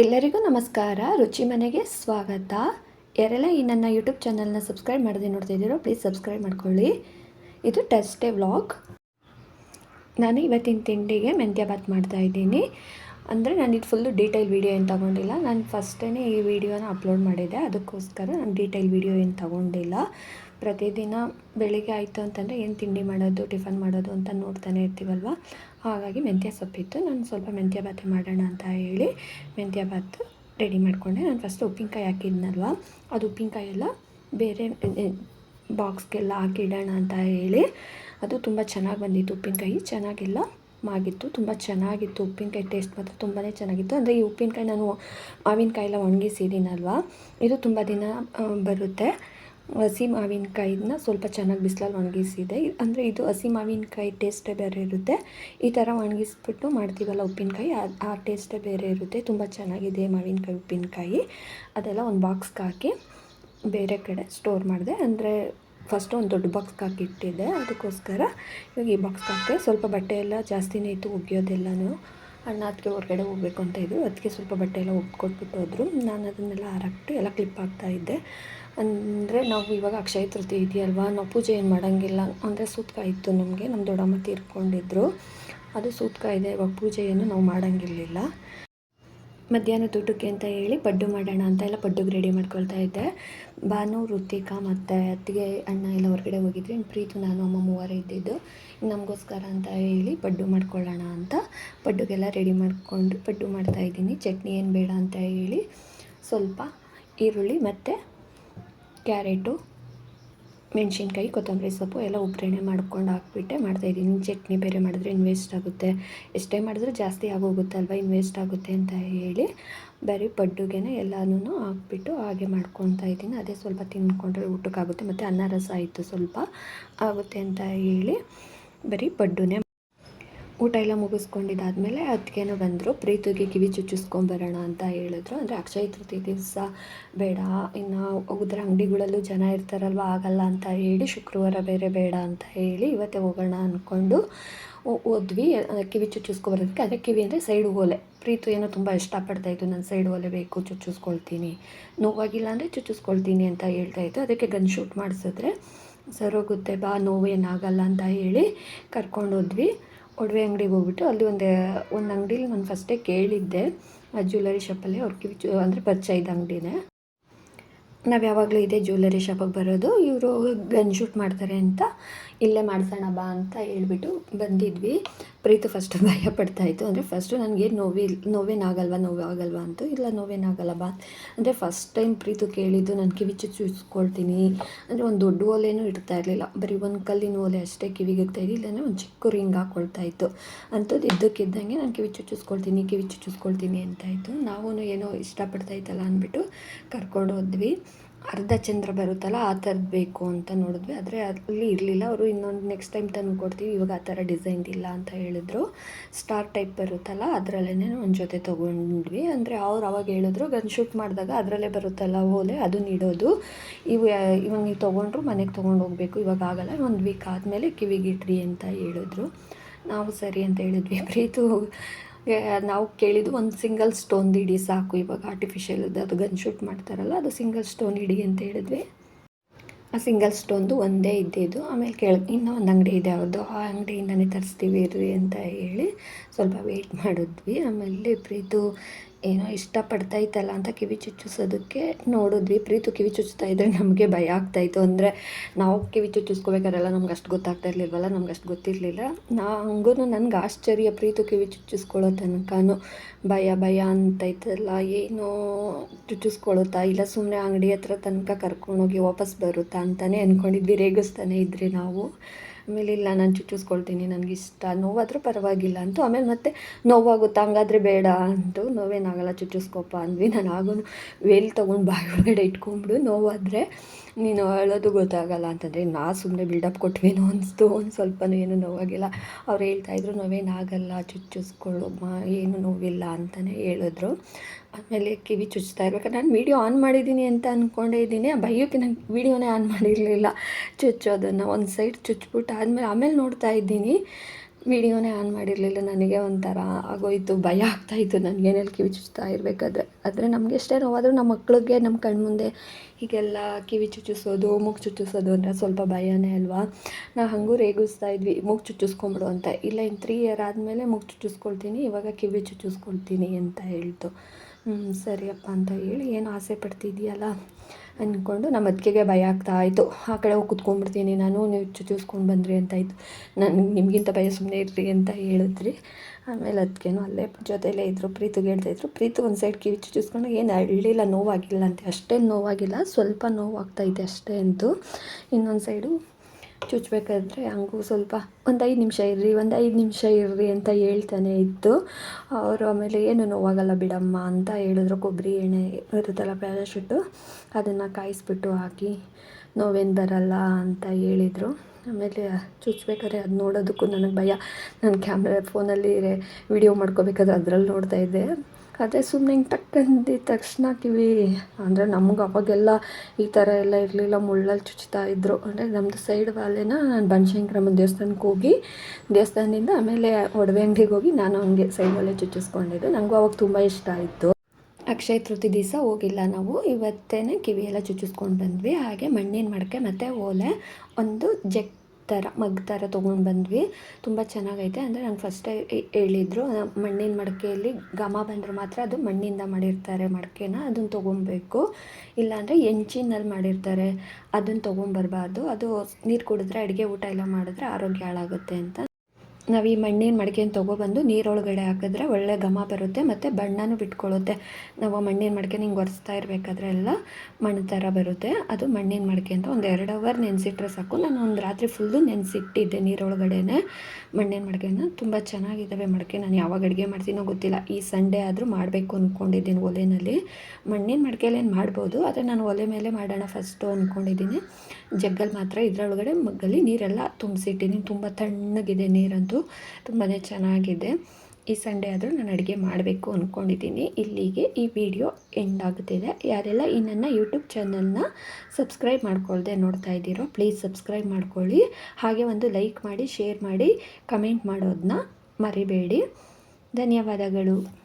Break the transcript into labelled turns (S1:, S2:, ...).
S1: ಎಲ್ಲರಿಗೂ ನಮಸ್ಕಾರ. ರುಚಿ ಮನೆಗೆ ಸ್ವಾಗತ. ಯಾರೆಲ್ಲ ಈ ನನ್ನ ಯೂಟ್ಯೂಬ್ ಚಾನಲ್ನ ಸಬ್ಸ್ಕ್ರೈಬ್ ಮಾಡದೆ ನೋಡ್ತಾ ಇದ್ದೀರೋ ಪ್ಲೀಸ್ ಸಬ್ಸ್ಕ್ರೈಬ್ ಮಾಡ್ಕೊಳ್ಳಿ. ಇದು ಟೆಸ್ಟ್ ವ್ಲಾಗ್ ನಾನು ಇವತ್ತಿನ ತಿಂಡಿಗೆ ಮೆಂತ್ಯ ಬಾತ್ ಮಾಡ್ತಾ ಇದ್ದೀನಿ. ಅಂದರೆ ನಾನು ಇದು ಫುಲ್ಲು ಡೀಟೇಲ್ ವೀಡಿಯೋ ಏನು ತೊಗೊಂಡಿಲ್ಲ. ನಾನು ಫಸ್ಟೇ ಈ ವಿಡಿಯೋನ ಅಪ್ಲೋಡ್ ಮಾಡಿದ್ದೆ, ಅದಕ್ಕೋಸ್ಕರ ನಾನು ಡೀಟೇಲ್ ವೀಡಿಯೋ ಏನು ತೊಗೊಂಡಿಲ್ಲ. ಪ್ರತಿದಿನ ಬೆಳಿಗ್ಗೆ ಆಯಿತು ಅಂತಂದರೆ ಏನು ತಿಂಡಿ ಮಾಡೋದು, ಟಿಫನ್ ಮಾಡೋದು ಅಂತ ನೋಡ್ತಾನೆ ಇರ್ತೀವಲ್ವ? ಹಾಗಾಗಿ ಮೆಂತ್ಯ ಸೊಪ್ಪಿತ್ತು ನಾನು ಸ್ವಲ್ಪ ಮೆಂತ್ಯ ಬಾತ್ ಮಾಡೋಣ ಅಂತ ಹೇಳಿ ಮೆಂತ್ಯ ಬಾತ್ ರೆಡಿ ಮಾಡಿಕೊಂಡೆ. ನಾನು ಫಸ್ಟ್ ಉಪ್ಪಿನಕಾಯಿ ಹಾಕಿದ್ನಲ್ವ? ಅದು ಉಪ್ಪಿನಕಾಯಿ ಎಲ್ಲ ಬೇರೆ ಬಾಕ್ಸ್ಗೆಲ್ಲ ಹಾಕಿಡೋಣ ಅಂತ ಹೇಳಿ ಅದು ತುಂಬ ಚೆನ್ನಾಗಿ ಬಂದಿತ್ತು ಉಪ್ಪಿನಕಾಯಿ. ಚೆನ್ನಾಗಿಲ್ಲ ಮಾಗಿತ್ತು ತುಂಬ ಚೆನ್ನಾಗಿತ್ತು ಉಪ್ಪಿನಕಾಯಿ ಟೇಸ್ಟ್ ಮಾತ್ರ ತುಂಬಾ ಚೆನ್ನಾಗಿತ್ತು. ಅಂದರೆ ಈ ಉಪ್ಪಿನಕಾಯಿ ನಾನು ಮಾವಿನಕಾಯಿ ಎಲ್ಲ ಒಣಗಿಸಿದ್ದೀನಲ್ವ? ಇದು ತುಂಬ ದಿನ ಬರುತ್ತೆ. ಹಸಿ ಮಾವಿನಕಾಯಿನ ಸ್ವಲ್ಪ ಚೆನ್ನಾಗಿ ಬಿಸಿಲಲ್ಲಿ ಒಣಗಿಸಿದೆ. ಅಂದರೆ ಇದು ಹಸಿ ಮಾವಿನಕಾಯಿ ಟೇಸ್ಟೇ ಬೇರೆ ಇರುತ್ತೆ. ಈ ಥರ ಒಣಗಿಸ್ಬಿಟ್ಟು ಮಾಡ್ತೀವಲ್ಲ ಉಪ್ಪಿನಕಾಯಿ, ಆ- ಟೇಸ್ಟೇ ಬೇರೆ ಇರುತ್ತೆ. ತುಂಬ ಚೆನ್ನಾಗಿದೆ ಮಾವಿನಕಾಯಿ, ಉಪ್ಪಿನಕಾಯಿ. ಅದೆಲ್ಲ ಒಂದು ಬಾಕ್ಸ್ಗೆ ಹಾಕಿ ಬೇರೆ ಕಡೆ ಸ್ಟೋರ್ ಮಾಡಿದೆ. ಅಂದರೆ ಫಸ್ಟು ಒಂದು ದೊಡ್ಡ ಬಾಕ್ಸ್ಗೆ ಹಾಕಿಟ್ಟಿದ್ದೆ ಅದಕ್ಕೋಸ್ಕರ ಇವಾಗ ಈ ಬಾಕ್ಸ್ಗೆ ಹಾಕಿದೆ ಸ್ವಲ್ಪ ಬಟ್ಟೆ ಎಲ್ಲ ಜಾಸ್ತಿನೇ ಇತ್ತು ಒಗೆಯೋದೆಲ್ಲನೂ ಅಣ್ಣ ಅದಕ್ಕೆ ಹೊರಗಡೆ ಹೋಗ್ಬೇಕು ಅಂತ ಇದ್ದರು ಅದಕ್ಕೆ ಸ್ವಲ್ಪ ಬಟ್ಟೆ ಎಲ್ಲ ಒಪ್ಕೊಟ್ಬಿಟ್ಟು ಹೋದ್ರು. ನಾನು ಅದನ್ನೆಲ್ಲ ಹಾರಾಕ್ಬಿಟ್ಟು ಎಲ್ಲ ಕ್ಲಿಪ್ ಆಗ್ತಾ ಇದ್ದೆ. ಅಂದರೆ ನಾವು ಇವಾಗ ಅಕ್ಷಯ ತೃತೀಯ ಇದೆಯಲ್ವಾ? ನಾವು ಪೂಜೆ ಏನು ಮಾಡೋಂಗಿಲ್ಲ. ಅಂದರೆ ಸೂತ್ಕ ಇತ್ತು ನಮಗೆ. ನಮ್ಮ ದೊಡ್ಡಮ್ಮ ತೀರ್ಕೊಂಡಿದ್ರು. ಅದು ಸೂತ್ಕ ಇದೆ. ಇವಾಗ ಪೂಜೆಯನ್ನು ನಾವು ಮಾಡೋಂಗಿರಲಿಲ್ಲ. ಮಧ್ಯಾಹ್ನ ಊಟಕ್ಕೆ ಅಂತ ಹೇಳಿ ಪಡ್ಡು ಮಾಡೋಣ ಅಂತ ಎಲ್ಲ ಪಡ್ಡುಗೆ ರೆಡಿ ಮಾಡ್ಕೊಳ್ತಾ ಇದ್ದೆ. ಭಾನು, ಋತಿಕಾ ಮತ್ತು ಅತ್ತಿಗೆ ಅಣ್ಣ ಎಲ್ಲ ಹೊರಗಡೆ ಹೋಗಿದ್ವಿ ಇನ್ನು ಪ್ರೀತು, ನಾನು, ಅಮ್ಮ ಮೂವರೇ ಇದ್ದಿದ್ದು. ನಮಗೋಸ್ಕರ ಅಂತ ಹೇಳಿ ಪಡ್ಡು ಮಾಡ್ಕೊಳ್ಳೋಣ ಅಂತ ಪಡ್ಡುಗೆಲ್ಲ ರೆಡಿ ಮಾಡಿಕೊಂಡು ಪಡ್ಡು ಮಾಡ್ತಾಯಿದ್ದೀನಿ ಚಟ್ನಿ ಏನು ಬೇಡ ಅಂತ ಹೇಳಿ ಸ್ವಲ್ಪ ಈರುಳ್ಳಿ ಮತ್ತು ಕ್ಯಾರೆಟು ಮೆಣಸಿನ್ಕಾಯಿ, ಕೊತ್ತಂಬರಿ ಸೊಪ್ಪು ಎಲ್ಲ ಒಗ್ಗರಣೆ ಮಾಡ್ಕೊಂಡು ಹಾಕ್ಬಿಟ್ಟೆ ಮಾಡ್ತಾಯಿದ್ದೀನಿ ಚಟ್ನಿ ಬೇರೆ ಮಾಡಿದ್ರೆ ಇನ್ವೆಸ್ಟ್ ವೇಸ್ಟ್ ಆಗುತ್ತೆ. ಎಷ್ಟೇ ಮಾಡಿದ್ರೂ ಜಾಸ್ತಿ ಆಗೋಗುತ್ತಲ್ವ ಇನ್ವೆಸ್ಟ್ ಆಗುತ್ತೆ ಅಂತ ಹೇಳಿ ಬರೀ ಪಡ್ಡುಗೆ ಎಲ್ಲನೂ ಹಾಕ್ಬಿಟ್ಟು ಹಾಗೆ ಮಾಡ್ಕೊತಾ ಇದ್ದೀನಿ. ಅದೇ ಸ್ವಲ್ಪ ತಿನ್ಕೊಂಡ್ರೆ ಊಟಕ್ಕಾಗುತ್ತೆ, ಮತ್ತು ಅನ್ನ ರಸ ಆಯಿತು ಸ್ವಲ್ಪ ಆಗುತ್ತೆ ಅಂತ ಹೇಳಿ ಬರೀ ಪಡ್ಡುನೇ ಊಟ ಎಲ್ಲ ಮುಗಿಸ್ಕೊಂಡಿದ್ದಾದಮೇಲೆ ಅದಕ್ಕೇನು ಬಂದರು. ಪ್ರೀತಿಗೆ ಕಿವಿ ಚುಚ್ಚಿಸ್ಕೊಂಬರೋಣ ಅಂತ ಹೇಳಿದ್ರು. ಅಂದರೆ ಅಕ್ಷಯ ತೃತೀಯ ದಿವಸ ಬೇಡ. ಇನ್ನು ಉದ್ರ ಅಂಗಡಿಗಳಲ್ಲೂ ಜನ ಇರ್ತಾರಲ್ವ, ಆಗಲ್ಲ ಅಂತ ಹೇಳಿ ಶುಕ್ರವಾರ ಬೇರೆ ಬೇಡ ಅಂತ ಹೇಳಿ ಇವತ್ತೇ ಹೋಗೋಣ ಅಂದ್ಕೊಂಡು ಹೋದ್ವಿ. ಕಿವಿ ಚುಚ್ಚಿಸ್ಕೊಬರೋದಕ್ಕೆ ಅದೇ ಕಿವಿ ಅಂದರೆ ಸೈಡ್ ಓಲೆ. ಪ್ರೀತು ಏನೋ ತುಂಬ ಇಷ್ಟಪಡ್ತಾಯಿತ್ತು ನನ್ನ ಸೈಡ್ ಓಲೆ ಬೇಕು, ಚುಚ್ಚಿಸ್ಕೊಳ್ತೀನಿ. ನೋವಾಗಿಲ್ಲ ಅಂದರೆ ಚುಚ್ಚಿಸ್ಕೊಳ್ತೀನಿ ಅಂತ ಹೇಳ್ತಾ ಇತ್ತು. ಅದಕ್ಕೆ ಗನ್ ಶೂಟ್ ಮಾಡಿಸಿದ್ರೆ ಸರೋಗುತ್ತೆ ಬಾ ನೋವೇನಾಗಲ್ಲ ಅಂತ ಹೇಳಿ ಕರ್ಕೊಂಡು ಹೋದ್ವಿ. ಒಡವೆ ಅಂಗಡಿಗೆ ಹೋಗ್ಬಿಟ್ಟು ಅಲ್ಲಿ ಒಂದು ಒಂದು ಅಂಗಡೀಲಿ ನಾನು ಫಸ್ಟೇ ಕೇಳಿದ್ದೆ. ಆ ಜ್ಯುವೆಲರಿ ಶಾಪಲ್ಲಿ ಅವ್ರ ಕಿವಿ ಅಂದರೆ ಪರಿಚಯ ಇದ್ದ ಅಂಗಡಿನೇ. ನಾವು ಯಾವಾಗಲೂ ಇದೇ ಜ್ಯುವೆಲ್ಲರಿ ಶಾಪಿಗೆ ಬರೋದು. ಇವರು ಗನ್ ಶೂಟ್ ಮಾಡ್ತಾರೆ ಅಂತ ಇಲ್ಲೇ ಮಾಡ್ಸೋಣ ಬಾ ಅಂತ ಹೇಳ್ಬಿಟ್ಟು ಬಂದಿದ್ವಿ. ಪ್ರೀತು ಫಸ್ಟ್ ಭಯ ಪಡ್ತಾಯಿತ್ತು ಅಂದರೆ ಫಸ್ಟು ನನಗೆ ನೋವಿ ನೋವೇನಾಗಲ್ವಾ ನೋವಾಗಲ್ವಾ ಅಂತ ಇಲ್ಲ ನೋವೇನಾಗಲ್ಲ ಬಾ. ಅಂದರೆ ಫಸ್ಟ್ ಟೈಮ್ ಪ್ರೀತು ಕೇಳಿದ್ದು ನಾನು ಕಿವಿ ಚುಚ್ಚಿಸ್ಕೊಳ್ತೀನಿ ಅಂದರೆ ಒಂದು ದೊಡ್ಡ ಓಲೆನೂ ಇಡ್ತಾ ಇರಲಿಲ್ಲ. ಬರೀ ಒಂದು ಕಲ್ಲಿನ ಓಲೆ ಅಷ್ಟೇ ಕಿವಿಗೆ ಇರ್ತಾಯಿದ್ದು ಇಲ್ಲಾಂದರೆ ಒಂದು ಚಿಕ್ಕ ರಿಂಗ್ ಹಾಕ್ಕೊಳ್ತಾ ಇತ್ತು. ಅಂಥದ್ದು ಇದ್ದಕ್ಕಿದ್ದಂಗೆ ನಾನು ಕಿವಿ ಚುಚ್ಚಿಸ್ಕೊಳ್ತೀನಿ ಕಿವಿ ಚುಚ್ಚಿಸ್ಕೊಳ್ತೀನಿ ಅಂತಾಯಿತು ನಾವು ಏನೋ ಇಷ್ಟಪಡ್ತಾ ಇತ್ತಲ್ಲ ಅಂದ್ಬಿಟ್ಟು ಕರ್ಕೊಂಡು ಹೋದ್ವಿ. ಅರ್ಧ ಚಂದ್ರ ಬರುತ್ತಲ್ಲ ಆ ಥರದ್ದು ಬೇಕು ಅಂತ ನೋಡಿದ್ವಿ. ಆದರೆ ಅಲ್ಲಿ ಇರಲಿಲ್ಲ. ಅವರು ಇನ್ನೊಂದು ನೆಕ್ಸ್ಟ್ ಟೈಮ್ ತಂದು ಕೊಡ್ತೀವಿ. ಇವಾಗ ಆ ಥರ ಡಿಸೈನ್ ಇಲ್ಲ ಅಂತ ಹೇಳಿದ್ರು. ಸ್ಟಾರ್ ಟೈಪ್ ಬರುತ್ತಲ್ಲ ಅದರಲ್ಲೇ ಒಂದು ಜೊತೆ ತೊಗೊಂಡ್ವಿ. ಅಂದರೆ ಅವ್ರು ಅವಾಗ ಹೇಳಿದ್ರು ಗನ್ ಶೂಟ್ ಮಾಡಿದಾಗ ಅದರಲ್ಲೇ ಬರುತ್ತಲ್ಲ ಓಲೆ ಅದನ್ನ ಇಡೋದು ಇವು, ಇವಾಗ ನೀವು ತೊಗೊಂಡ್ರು, ಮನೆಗೆ ತೊಗೊಂಡು ಹೋಗಬೇಕು. ಇವಾಗ ಆಗಲ್ಲ, ಒಂದು ವೀಕ್ ಆದಮೇಲೆ ಕಿವಿಗೆ ಇಡ್ರಿ ಅಂತ ಹೇಳಿದ್ರು. ನಾವು ಸರಿ ಅಂತ ಹೇಳಿದ್ವಿ. ಪ್ರೀತು ನಾವು ಕೇಳಿದ್ದು ಒಂದು ಸಿಂಗಲ್ ಸ್ಟೋನ್ ಇಡಿ ಸಾಕು. ಇವಾಗ ಆರ್ಟಿಫಿಷಿಯಲ್ ಅದು ಗನ್ ಶೂಟ್ ಮಾಡ್ತಾರಲ್ಲ, ಅದು ಸಿಂಗಲ್ ಸ್ಟೋನ್ ಇಡಿ ಅಂತ ಹೇಳಿದ್ವಿ. ಆ ಸಿಂಗಲ್ ಸ್ಟೋನ್ದು ಒಂದೇ ಇದ್ದಿದ್ದು ಆಮೇಲೆ ಕೇಳ, ಇನ್ನೂ ಒಂದು ಅಂಗಡಿ ಇದೆ ಅವ್ರದ್ದು ಆ ಅಂಗಡಿಯಿಂದನೇ ತರಿಸ್ತೀವಿ ಇರ್ರಿ ಅಂತ ಹೇಳಿ ಸ್ವಲ್ಪ ವೆಯ್ಟ್ ಮಾಡಿದ್ವಿ. ಆಮೇಲೆ ಪ್ರೀತು ಏನೋ ಇಷ್ಟಪಡ್ತಾ ಇತ್ತಲ್ಲ ಅಂತ ಕಿವಿ ಚುಚ್ಚಿಸೋದಕ್ಕೆ ನೋಡಿದ್ವಿ. ಪ್ರೀತು ಕಿವಿ ಚುಚ್ತಾ ಇದ್ದರೆ ನಮಗೆ ಭಯ ಆಗ್ತಾಯಿತ್ತು ಅಂದರೆ ನಾವು ಕಿವಿ ಚುಚ್ಚಿಸ್ಕೋಬೇಕಾರೆಲ್ಲ ನಮ್ಗೆ ಅಷ್ಟು ಗೊತ್ತಾಗ್ತಾ ಇರಲಿಲ್ವಲ್ಲ, ನಮ್ಗೆ ಅಷ್ಟು ಗೊತ್ತಿರಲಿಲ್ಲ. ನಾ ಹಂಗೂ ನನಗೆ ಆಶ್ಚರ್ಯ ಪ್ರೀತು ಕಿವಿ ಚುಚ್ಚಿಸ್ಕೊಳ್ಳೋ ತನಕನೂ ಭಯ ಭಯ ಅಂತ ಇತ್ತಲ್ಲ. ಏನೋ ಚುಚ್ಚಿಸ್ಕೊಳುತ್ತಾ ಇಲ್ಲ ಸುಮ್ಮನೆ ಅಂಗಡಿ ಹತ್ರ ತನಕ ಕರ್ಕೊಂಡೋಗಿ ವಾಪಸ್ ಬರುತ್ತಾ ಅಂತಲೇ ಅಂದ್ಕೊಂಡಿದ್ವಿ ರೇಗಿಸ್ತಾನೆ ಇದ್ರಿ ನಾವು. ಆಮೇಲೆ ಇಲ್ಲ, ನಾನು ಚುಚ್ಚಿಸ್ಕೊಳ್ತೀನಿ, ನನಗಿಷ್ಟ, ನೋವಾದರೂ ಪರವಾಗಿಲ್ಲ ಅಂತು, ಆಮೇಲೆ ಮತ್ತೆ ನೋವಾಗುತ್ತಾ, ಹಂಗಾದ್ರೆ ಬೇಡ ಅಂತು, ನೋವೇನಾಗಲ್ಲ, ಚುಚ್ಚಿಸ್ಕೊಪ್ಪ ಅಂದ್ವಿ. ನಾನು ಆಗೂ ವೇಲ್ ತೊಗೊಂಡು ಬಾಯಿ ಒಳಗಡೆ ಇಟ್ಕೊಂಡ್ಬಿಡು, ನೋವಾದರೆ ನೀನು ಹೇಳೋದು ಗೊತ್ತಾಗಲ್ಲ ಅಂತಂದರೆ, ನಾ ಸುಮ್ಮನೆ ಬಿಲ್ಡಪ್ ಕೊಟ್ವೇನೋ ಅನಿಸ್ತು. ಒಂದು ಸ್ವಲ್ಪನೂ ಏನು ನೋವಾಗಿಲ್ಲ. ಅವ್ರು ಹೇಳ್ತಾಯಿದ್ರು ನೋವೇನಾಗಲ್ಲ ಚುಚ್ಚಿಸ್ಕೊಳ್ಳು ಮಾ ಏನು ನೋವಿಲ್ಲ ಅಂತಲೇ ಹೇಳಿದ್ರು. ಆಮೇಲೆ ಕಿವಿ ಚುಚ್ತಾ ಇರ್ಬೇಕಾದ್ರೆ ನಾನು ವೀಡಿಯೋ ಆನ್ ಮಾಡಿದ್ದೀನಿ ಅಂತ ಅಂದ್ಕೊಂಡೇ ಇದ್ದೀನಿ. ಬೈಯೋಕ್ಕೆ ನಂಗೆ ವೀಡಿಯೋನೇ ಆನ್ ಮಾಡಿರಲಿಲ್ಲ. ಚುಚ್ಚೋದನ್ನು ಒಂದು ಸೈಡ್ ಚುಚ್ಬಿಟ್ಟು ಆದಮೇಲೆ ಆಮೇಲೆ ನೋಡ್ತಾ ಇದ್ದೀನಿ. ವಿಡಿಯೋನೇ ಆನ್ ಮಾಡಿರಲಿಲ್ಲ, ನನಗೆ ಒಂಥರ ಆಗೋಯಿತು, ಭಯ ಆಗ್ತಾಯಿತ್ತು ಕಿವಿ ಚುಚ್ತಾ ಇರಬೇಕಾದ್ರೆ. ಆದರೆ ನಮಗೆ ಎಷ್ಟೇ ನೋವಾದರೂ ನಮ್ಮ ಮಕ್ಳಿಗೆ, ನಮ್ಮ ಕಣ್ಮುಂದೆ ಹೀಗೆಲ್ಲ ಕಿವಿ ಚುಚ್ಚಿಸೋದು, ಮೂಗು ಚುಚ್ಚಿಸೋದು ಅಂದರೆ ಸ್ವಲ್ಪ ಭಯನೇ ಅಲ್ವಾ? ನಾವು ಹಾಗೂ ರೇಗಿಸ್ತಾ ಇದ್ವಿ, ಮೂಗು ಚುಚ್ಚಿಸ್ಕೊಂಬಿಡು ಅಂತ. ಇಲ್ಲ ಇನ್ನು ತ್ರೀ ಇಯರ್ ಆದಮೇಲೆ ಮೂಗು ಚುಚ್ಚಿಸ್ಕೊಳ್ತೀನಿ, ಇವಾಗ ಕಿವಿ ಚುಚ್ಚಿಸ್ಕೊಳ್ತೀನಿ ಅಂತ ಹೇಳ್ತು. ಹ್ಞೂ ಸರಿಯಪ್ಪ ಅಂತ ಹೇಳಿ, ಏನು ಆಸೆ ಪಡ್ತಿದ್ದೀಯಲ್ಲ ಅಂದ್ಕೊಂಡು ನಮ್ಮ ಅತ್ತಿಗೆಗೆ ಭಯ ಆಗ್ತಾ ಇತ್ತು. ಆ ಕಡೆ ಹೋಗಿ ಕುತ್ಕೊಂಡ್ಬಿಡ್ತೀನಿ ನಾನು, ನೀವು ಚುಚ್ಚಿಸ್ಕೊಂಡು ಬಂದ್ರಿ ಅಂತ ಇತ್ತು. ನಾನು, ನಿಮಗಿಂತ ಭಯ ಸುಮ್ಮನೆ ಇರ್ರಿ ಅಂತ ಹೇಳಿದ್ರಿ. ಆಮೇಲೆ ಅದಕ್ಕೇನು ಅಲ್ಲೇ ಜೊತೆಯಲ್ಲೇ ಇದ್ದರು ಪ್ರೀತಿಗೆ ಹೇಳ್ತಾಯಿದ್ರು ಪ್ರೀತು ಒಂದು ಸೈಡ್ ಕಿವಿ ಚುಚ್ಚಿಸ್ಕೊಂಡು ಏನು ಅಳ್ಳಿಲ್ಲ, ನೋವಾಗಿಲ್ಲ ಅಂತೆ. ಅಷ್ಟೇ ನೋವಾಗಿಲ್ಲ, ಸ್ವಲ್ಪ ನೋವಾಗ್ತಾಯಿದೆ ಅಷ್ಟೇ ಅಂತೂ. ಇನ್ನೊಂದು ಸೈಡು ಚುಚ್ಚಬೇಕಾದ್ರೆ ಹಂಗೂ ಸ್ವಲ್ಪ ಒಂದು ಐದು ನಿಮಿಷ ಇರ್ರಿ, ಒಂದು ಐದು ನಿಮಿಷ ಇರ್ರಿ ಅಂತ ಹೇಳ್ತಾನೆ ಇತ್ತು ಅವರು ಆಮೇಲೆ ಏನು ನೋವಾಗಲ್ಲ ಬಿಡಮ್ಮ ಅಂತ ಹೇಳಿದ್ರು. ಕೊಬ್ಬರಿ ಎಣ್ಣೆ ಇರುತ್ತಲ್ಲ ಪ್ಯಾರಾಶೂಟು, ಅದನ್ನು ಕಾಯಿಸ್ಬಿಟ್ಟು ಹಾಕಿ ನೋವೇನು ಬರಲ್ಲ ಅಂತ ಹೇಳಿದರು. ಆಮೇಲೆ ಚುಚ್ಚಬೇಕಾದ್ರೆ ಅದು ನೋಡೋದಕ್ಕೂ ನನಗೆ ಭಯ. ನಾನು ಕ್ಯಾಮ್ರಾ ಫೋನಲ್ಲಿ ವಿಡಿಯೋ ಮಾಡ್ಕೋಬೇಕಾದ್ರೆ ಅದ್ರಲ್ಲಿ ನೋಡ್ತಾ ಆದರೆ ಸುಮ್ಮನೆ ಹಿಂಗೆ ಟಕ್ ತಕ್ಷಣ ಕಿವಿ, ಅಂದರೆ ನಮ್ಗೆ ಅವಾಗೆಲ್ಲ ಈ ಥರ ಎಲ್ಲ ಇರಲಿಲ್ಲ ಮುಳ್ಳಲ್ಲಿ ಚುಚ್ತಾ ಇದ್ದರು ಅಂದರೆ ನಮ್ಮದು ಸೈಡ್ ವಾಲೆನ ನಾನು ಬನಶಂಕರಮ್ಮನ ದೇವಸ್ಥಾನಕ್ಕೆ ಹೋಗಿ, ದೇವಸ್ಥಾನದಿಂದ ಆಮೇಲೆ ಒಡವೆ ಅಂಗಡಿಗೆ ಹೋಗಿ ನಾನು ಹಂಗೆ ಸೈಡ್ ವಾಲೆ ಚುಚ್ಚಿಸ್ಕೊಂಡಿದ್ದೆ. ನನಗೂ ಅವಾಗ ತುಂಬ ಇಷ್ಟ ಆಯಿತು. ಅಕ್ಷಯ ತೃತಿ ದಿವಸ ಹೋಗಿಲ್ಲ ನಾವು. ಇವತ್ತೇ ಕಿವಿ ಎಲ್ಲ ಚುಚ್ಚಿಸ್ಕೊಂಡು ಬಂದ್ವಿ. ಹಾಗೆ ಮಣ್ಣಿನ ಮಡಕೆ ಮತ್ತು ಓಲೆ ಒಂದು ಜಗ್ ಥರ, ಮಗ್ ಥರ ತೊಗೊಂಡು ಬಂದ್ವಿ. ತುಂಬ ಚೆನ್ನಾಗೈತೆ. ಅಂದರೆ ನಂಗೆ ಫಸ್ಟೇ ಹೇಳಿದ್ರು ಮಣ್ಣಿನ ಮಡಿಕೆಯಲ್ಲಿ ಘಮ ಬಂದರೆ ಮಾತ್ರ ಅದು ಮಣ್ಣಿಂದ ಮಾಡಿರ್ತಾರೆ ಮಡಕೆನ ಅದನ್ನು ತೊಗೊಬೇಕು. ಇಲ್ಲಾಂದರೆ ಹೆಂಚಿನಲ್ಲಿ ಮಾಡಿರ್ತಾರೆ ಅದನ್ನು ತೊಗೊಂಬರ್ಬಾರ್ದು ಅದು ನೀರು ಕುಡಿದ್ರೆ ಅಡುಗೆ ಊಟ ಎಲ್ಲ ಮಾಡಿದ್ರೆ ಆರೋಗ್ಯ ಹಾಳಾಗುತ್ತೆ ಅಂತ. ನಾವು ಈ ಮಣ್ಣಿನ ಮಡಿಕೆನ ತೊಗೊಬಂದು ನೀರೊಳಗಡೆ ಹಾಕಿದ್ರೆ ಒಳ್ಳೆ ಘಮ ಬರುತ್ತೆ ಮತ್ತು ಬಣ್ಣನೂ ಬಿಟ್ಕೊಳ್ಳುತ್ತೆ ನಾವು ಮಣ್ಣಿನ ಮಡಿಕೆನ ಹಿಂಗೆ ಒರೆಸ್ತಾ ಇರಬೇಕಾದ್ರೆ ಎಲ್ಲ ಮಣ್ಣು ಥರ ಬರುತ್ತೆ. ಅದು ಮಣ್ಣಿನ ಮಡಿಕೆ ಅಂತ ಒಂದು ಎರಡು ಅವರ್ ನೆನೆಸಿಟ್ರೆ ಸಾಕು. ನಾನು ಒಂದು ರಾತ್ರಿ ಫುಲ್ಲು ನೆನೆಸಿಟ್ಟಿದ್ದೆ ನೀರೊಳಗಡೆನೆ ಮಣ್ಣಿನ ಮಡಿಕೆನ. ತುಂಬ ಚೆನ್ನಾಗಿದ್ದಾವೆ ಮಡಿಕೆ. ನಾನು ಯಾವಾಗ ಅಡುಗೆ ಮಾಡ್ತೀನೋ ಗೊತ್ತಿಲ್ಲ. ಈ ಸಂಡೇ ಆದರೂ ಮಾಡಬೇಕು ಅಂದ್ಕೊಂಡಿದ್ದೀನಿ ಒಲೆಯಲ್ಲಿ ಮಣ್ಣಿನ ಮಡಿಕೆಯಲ್ಲಿ ಮಾಡ್ಬೋದು, ಆದರೆ ನಾನು ಒಲೆ ಮೇಲೆ ಮಾಡೋಣ ಫಸ್ಟು ಅಂದ್ಕೊಂಡಿದ್ದೀನಿ ಜಗ್ಗಲ್ಲಿ ಮಾತ್ರ ಇದರೊಳಗಡೆ ಮಗ್ಗಲ್ಲಿ ನೀರೆಲ್ಲ ತುಂಬಿಸಿಟ್ಟಿದ್ದೀನಿ. ತುಂಬ ತಣ್ಣಗಿದೆ ನೀರಂತೂ. ತುಂಬಾ ಚೆನ್ನಾಗಿದೆ. ಈ ಸಂಡೇ ಆದರೂ ನಾನು ಅಡುಗೆ ಮಾಡಬೇಕು ಅಂದ್ಕೊಂಡಿದ್ದೀನಿ ಇಲ್ಲಿಗೆ ಈ ವಿಡಿಯೋ ಎಂಡ್ ಆಗುತ್ತಿದೆ. ಯಾರೆಲ್ಲ ಈ ನನ್ನ ಯೂಟ್ಯೂಬ್ ಚಾನಲ್ನ ಸಬ್ಸ್ಕ್ರೈಬ್ ಮಾಡ್ಕೊಳ್ಳದೆ ನೋಡ್ತಾ ಇದ್ದೀರೋ ಪ್ಲೀಸ್ ಸಬ್ಸ್ಕ್ರೈಬ್ ಮಾಡ್ಕೊಳ್ಳಿ. ಹಾಗೆ ಒಂದು ಲೈಕ್ ಮಾಡಿ ಶೇರ್ ಮಾಡಿ ಕಮೆಂಟ್ ಮಾಡೋದನ್ನ ಮರಿಬೇಡಿ. ಧನ್ಯವಾದಗಳು.